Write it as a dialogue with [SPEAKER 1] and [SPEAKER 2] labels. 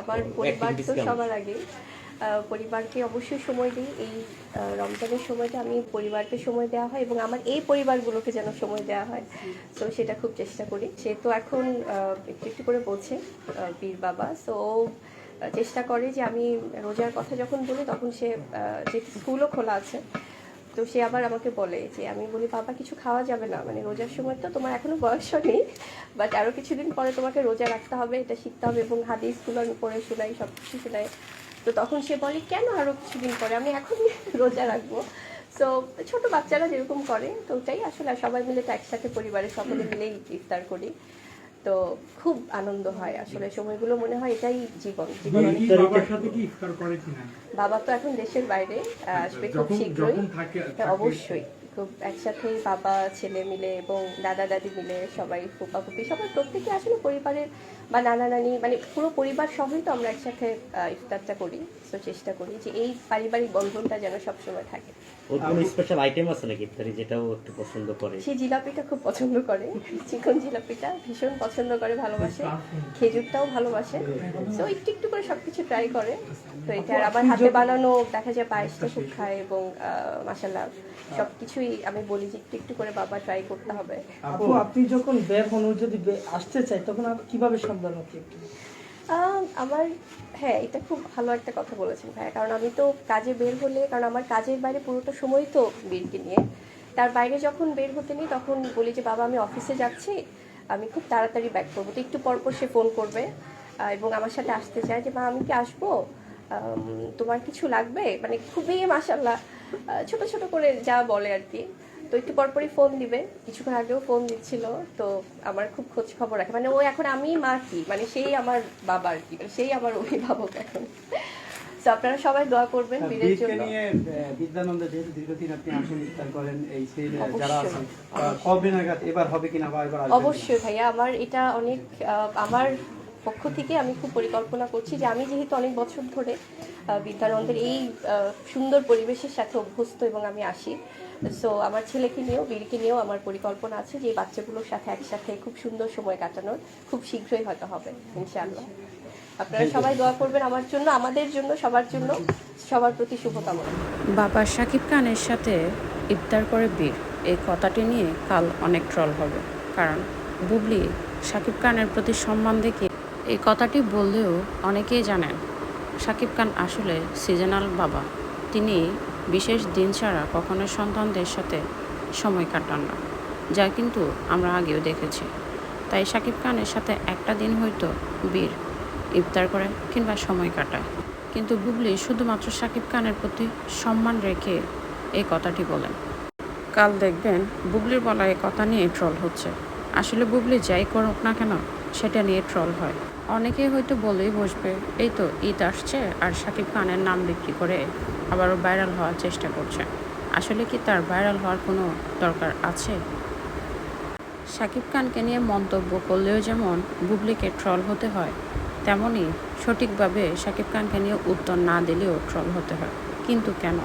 [SPEAKER 1] আমার পরিবার তো সবার আগে পরিবারকে অবশ্যই সময় দিই। এই রমজানের সময়টা আমি পরিবারকে সময় দেওয়া হয় এবং আমার এই পরিবারগুলোকে যেন সময় দেওয়া হয়। তো সেটা খুব চেষ্টা করি। সে তো এখন একটু একটু করে বলছে বীর বাবা। সো চেষ্টা করে যে আমি রোজার কথা যখন বলি তখন সে যেহেতু স্কুলও খোলা আছে তো সে আবার আমাকে বলে যে, আমি বলি, বাবা, কিছু খাওয়া যাবে না। মানে রোজার সময় তো তোমার এখনও বয়সও নেই বাট আরও কিছুদিন পরে তোমাকে রোজা রাখতে হবে, এটা শিখতে হবে এবং হাদিসগুলো আমি পড়ে শোনাই, সব কিছু শোনাই। তো তখন সে বলে, কেন আরও কিছুদিন পরে? আমি এখনই রোজা রাখব। সো ছোট বাচ্চারা যেরকম করে, তো ওটাই আসলে সবাই মিলে তো একসাথে পরিবারের সকলে মিলেই ইফতার করি। তো খুব আনন্দ হয় আসলে সময়গুলো মনে হয় এটাই জীবন। বাবা তো এখন দেশের বাইরে আহ, আসবে খুব শীঘ্রই। হ্যাঁ, অবশ্যই। খুব একসাথেই বাবা ছেলে মিলে এবং দাদা দাদি মিলে সবাই ফুপা ফুপি সবাই প্রত্যেকে আসলে পরিবারের বা নানা নানি মানে পুরো পরিবার সবই তো আমরা একসাথে ইফতারটা করি। তো চেষ্টা করি যে এই পারিবারিক বন্ধনটা যেন সবসময় থাকে।
[SPEAKER 2] ওর কোনো স্পেশাল আইটেম আছে নাকি? ইফতারি যেটাও একটু পছন্দ করে।
[SPEAKER 1] সে জিলাপিটা খুব পছন্দ করে। চিকন জিলাপিটা ভীষণ পছন্দ করে ভালোবাসে। খেজুরটাও ভালোবাসে। তো একটু একটু করে সবকিছু ট্রাই করে। তো এটা আর আমার হাতে বানানো দেখা যায় পায়েসটা খুব খায় এবং মাসাল্লাহ সব কিছুই আমি বলি যে একটু একটু করে বাবা ট্রাই করতে হবে।
[SPEAKER 3] আপু আপনি যখন বের হন যদি আসতে চাই তখন আর কীভাবে আপনি? একটু
[SPEAKER 1] আমার হ্যাঁ এটা খুব ভালো একটা কথা বলেছেন ভাইয়া। কারণ আমি তো কাজে বের হলে, কারণ আমার কাজের বাইরে পুরোটা সময় তো বীরকে নিয়ে। তার বাইরে যখন বের হতে নিই, তখন বলি যে, বাবা, আমি অফিসে যাচ্ছি, আমি খুব তাড়াতাড়ি ব্যাক করব। তো একটু পর পর সে ফোন করবে এবং আমার সাথে আসতে চায় যে, মা, আমি কি আসব? তোমার কিছু লাগবে? মানে খুবই মাসাল্লাহ ছোট ছোট করে যা বলে আর কি। তো একটু পরপরই ফোন দিবে। কিছুক্ষণ আগেও ফোন দিচ্ছিল তো আমার খুব খোঁজ খবর রাখে। মানে ও এখন আমি মা কি? মানে সেই আমার বাবা আর কি। মানে সেই আমার অভিভাবক এখন। তো আপনারা সবাই দোয়া করবেন বীরের জন্য।
[SPEAKER 4] বিদ্যানন্দে যেহেতু দীর্ঘদিন আপনি আসেন করেন এই সেই যারা আছে
[SPEAKER 1] অবশ্যই,
[SPEAKER 4] আহ, কবে নাগাদ এবার হবে কিনা বা এবার
[SPEAKER 1] অবশ্যই ভাইয়া আমার এটা অনেক আমার পক্ষ থেকে আমি খুব পরিকল্পনা করছি যে আমি যেহেতু অনেক বছর ধরে বিদ্যানন্দের এই সুন্দর পরিবেশের সাথে অভ্যস্ত এবং আমি আসি। সো আমার ছেলেকে নিয়েও বীরকে নিয়েও আমার পরিকল্পনা আছে যে বাচ্চাগুলোর সাথে একসাথে খুব সুন্দর সময় কাটানোর খুব শীঘ্রই হয়তো হবে ইনশাআল্লাহ। আপনারা সবাই দোয়া করবেন আমার জন্য আমাদের জন্য সবার জন্য সবার প্রতি শুভকামনা।
[SPEAKER 5] বাবা শাকিব খানের সাথে ইফতার করে বীর এই কথাটি নিয়ে কাল অনেক ট্রল হবে। কারণ বুবলি শাকিব খানের প্রতি সম্মান দেখে এই কথাটি বললেও অনেকেই জানেন শাকিব খান আসলে সিজনাল বাবা। তিনি বিশেষ দিন ছাড়া কখনো সন্তানদের সাথে সময় কাটান না, যা কিন্তু আমরা আগেও দেখেছি। তাই শাকিব খানের সাথে একটা দিন হয়তো বীর ইফতার করে কিংবা সময় কাটায়। কিন্তু বুবলি শুধুমাত্র শাকিব খানের প্রতি সম্মান রেখে এই কথাটি বলেন। কাল দেখবেন বুবলির বলা এই কথা নিয়ে ট্রল হচ্ছে। আসলে বুবলি যাই করুক না কেন, সেটা নিয়ে ট্রল হয়। অনেকেই হয়তো বলেই বসবে, এই তো ঈদ আসছে আর শাকিব খানের নাম বিক্রি করে আবারও ভাইরাল হওয়ার চেষ্টা করছে। আসলে কি তার ভাইরাল হওয়ার কোনো দরকার আছে? শাকিব খানকে নিয়ে মন্তব্য করলেও যেমন বুবলিকে ট্রল হতে হয়, তেমনই সঠিকভাবে শাকিব খানকে নিয়ে উত্তর না দিলেও ট্রল হতে হয়। কিন্তু কেন?